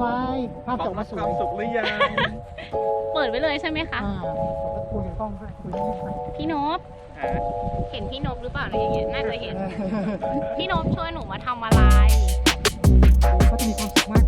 ไว้ภาพจบมาสวยความสุขหรือยังเปิดไว้เลยใช่ไหมคะ อ่าคุยกับกล้องด้คุยกับกล้งพี่นพเห็นพี่นพหรือเปล่าอะไรอย่างเงี้ยน่าจะเห็น พี่นพช่วยหนูมาทำอะไร เขาจะมีความสุขมาก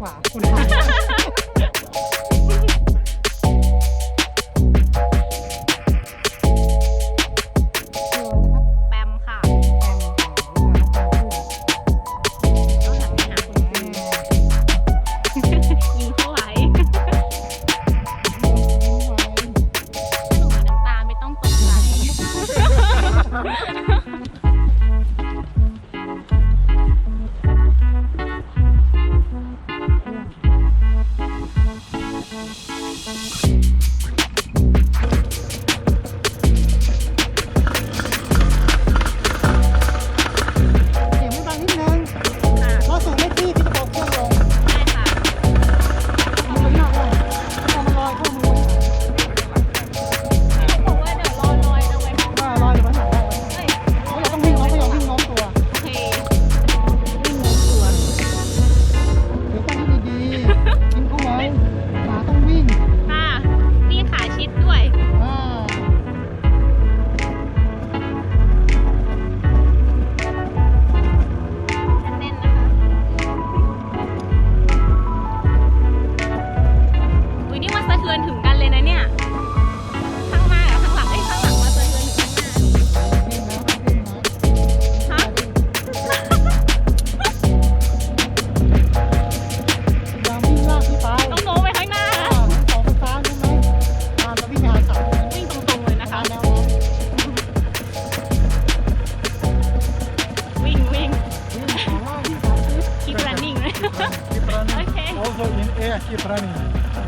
different. Okay. Also in air, keep running.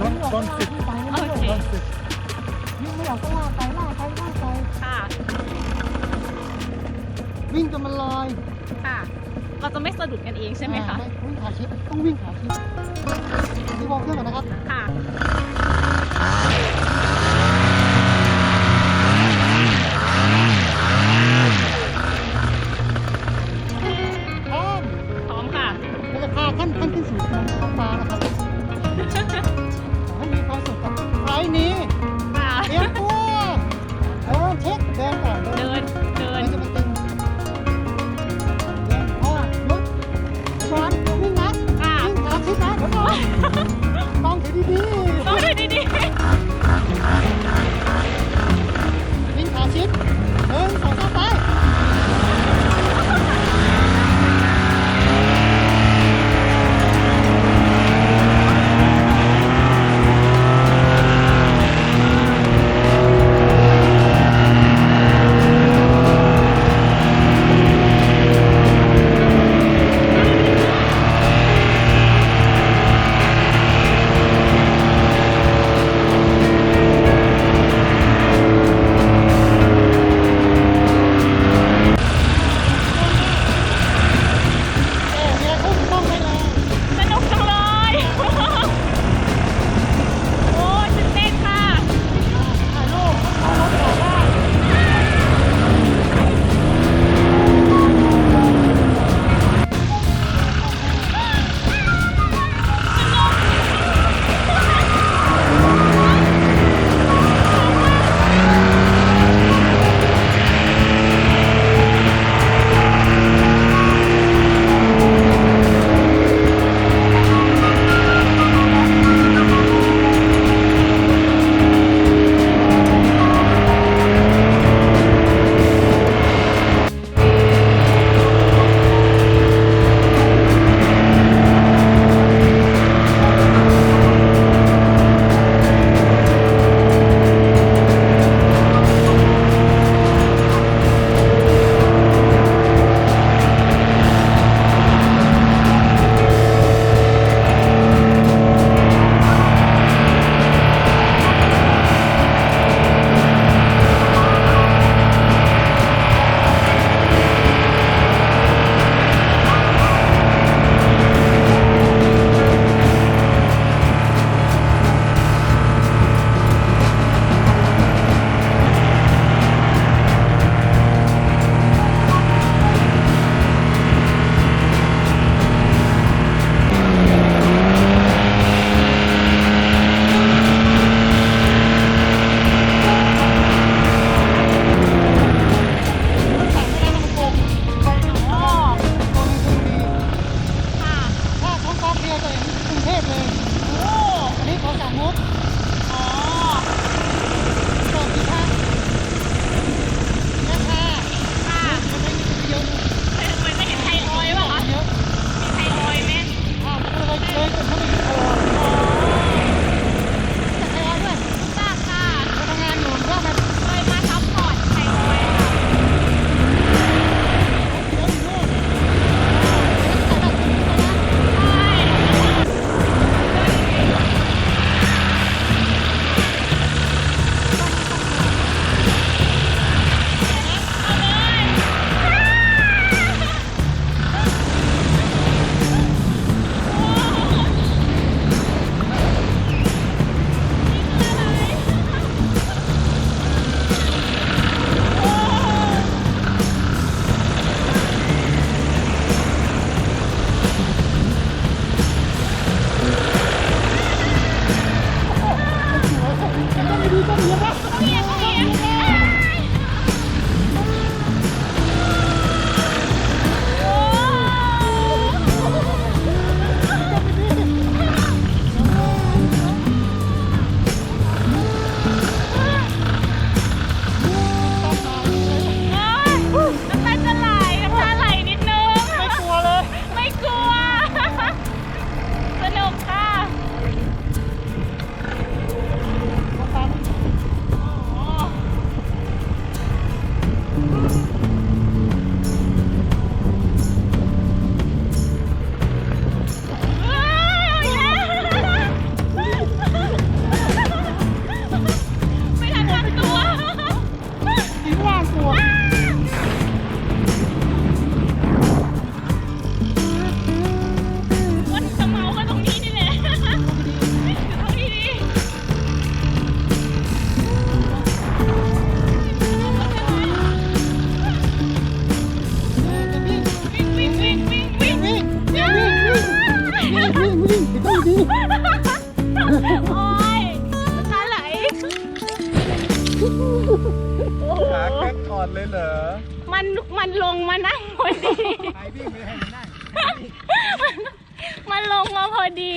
Don't don't โอเควิ่งไม่ออกก็ลาไปลาไปลาไป ค่ะวิ่งจนมันลอยค่ะ เราจะไม่สะดุดกันเองใช่ไหมคะ อ่วิ่งขาชิดต้องวิ่งขาชิดพี่บอกเครื่องก่อนนะครับ ค่ะ 按按键手机发了 ต้องไเดูต้นหัวครับ ดเลยเหรอ มันมันลงมานั่งพอดีมัมันลงมาพอดี